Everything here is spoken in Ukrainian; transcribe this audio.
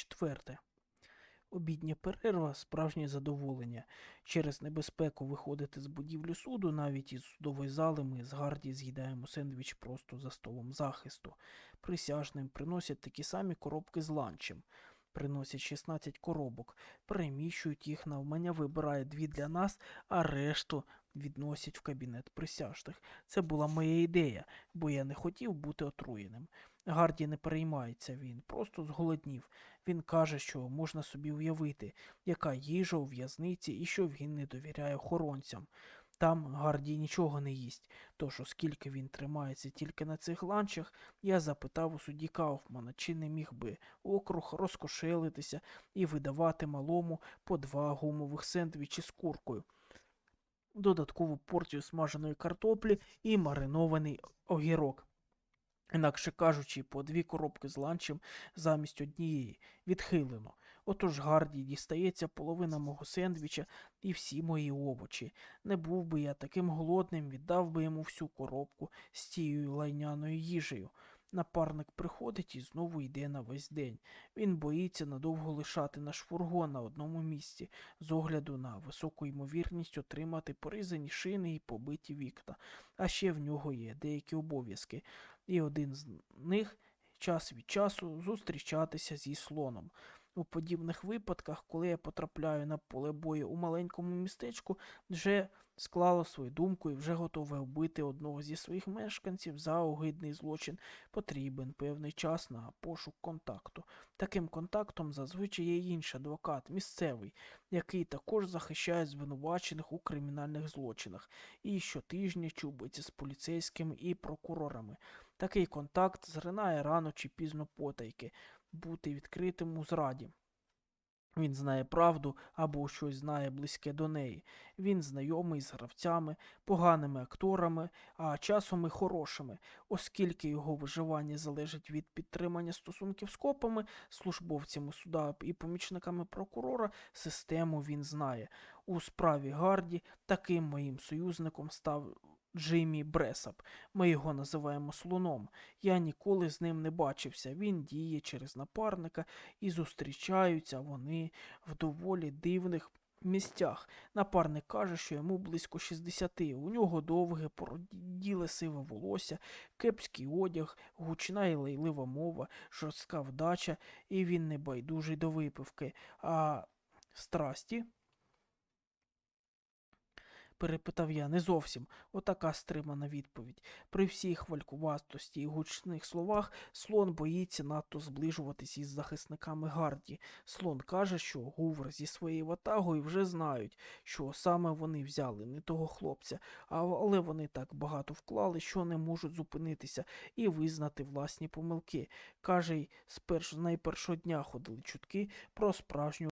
четверте. Обідня перерва справжнє задоволення. Через небезпеку виходити з будівлі суду, навіть із судової зали, ми з Гарді з'їдаємо сендвіч просто за столом захисту. Присяжним приносять такі самі коробки з ланчем. Приносять 16 коробок, переміщують їх навмання, вибирає дві для нас, а решту відносять в кабінет присяжних. Це була моя ідея, бо я не хотів бути отруєним. Гарді не переймається він, просто зголоднів. Він каже, що можна собі уявити, яка їжа у в'язниці і що він не довіряє охоронцям. Там Гарді нічого не їсть, тож оскільки він тримається тільки на цих ланчах, я запитав у судді Кауфмана, чи не міг би округ розкошелитися і видавати малому по два гумових сендвічі з куркою, додаткову порцію смаженої картоплі і маринований огірок. Інакше кажучи, по дві коробки з ланчем замість однієї відхилено. Отож Гарді дістається половина мого сендвіча і всі мої овочі. Не був би я таким голодним, віддав би йому всю коробку з тією лайняною їжею. Напарник приходить і знову йде на весь день. Він боїться надовго лишати наш фургон на одному місці, з огляду на високу ймовірність отримати порізані шини і побиті вікна. А ще в нього є деякі обов'язки, і один з них час від часу зустрічатися зі слоном. У подібних випадках, коли я потрапляю на поле бою у маленькому містечку, вже склало свою думку і вже готове вбити одного зі своїх мешканців за огидний злочин, потрібен певний час на пошук контакту. Таким контактом зазвичай є інший адвокат, місцевий, який також захищає звинувачених у кримінальних злочинах, і щотижня чубиться з поліцейськими і прокурорами. Такий контакт зринає рано чи пізно потайки, бути відкритим у зраді. Він знає правду або щось знає близьке до неї. Він знайомий з гравцями, поганими акторами, а часом і хорошими, оскільки його виживання залежить від підтримання стосунків з копами, службовцями суда і помічниками прокурора, систему він знає. У справі Гарді таким моїм союзником став Джиммі Бресап. Ми його називаємо слоном. Я ніколи з ним не бачився. Він діє через напарника і зустрічаються вони в доволі дивних місцях. Напарник каже, що йому близько 60. У нього довге, породіле сиве волосся, кепський одяг, гучна і лейлива мова, жорстка вдача, і він не байдужий до випивки. А страсті? Перепитав я не зовсім. Отака стримана відповідь. При всій хвалькуватості і гучних словах слон боїться надто зближуватись із захисниками Гарді. Слон каже, що Гувер зі своєю ватагою вже знають, що саме вони взяли не того хлопця, але вони так багато вклали, що не можуть зупинитися і визнати власні помилки. Каже, й з найпершого дня ходили чутки про справжню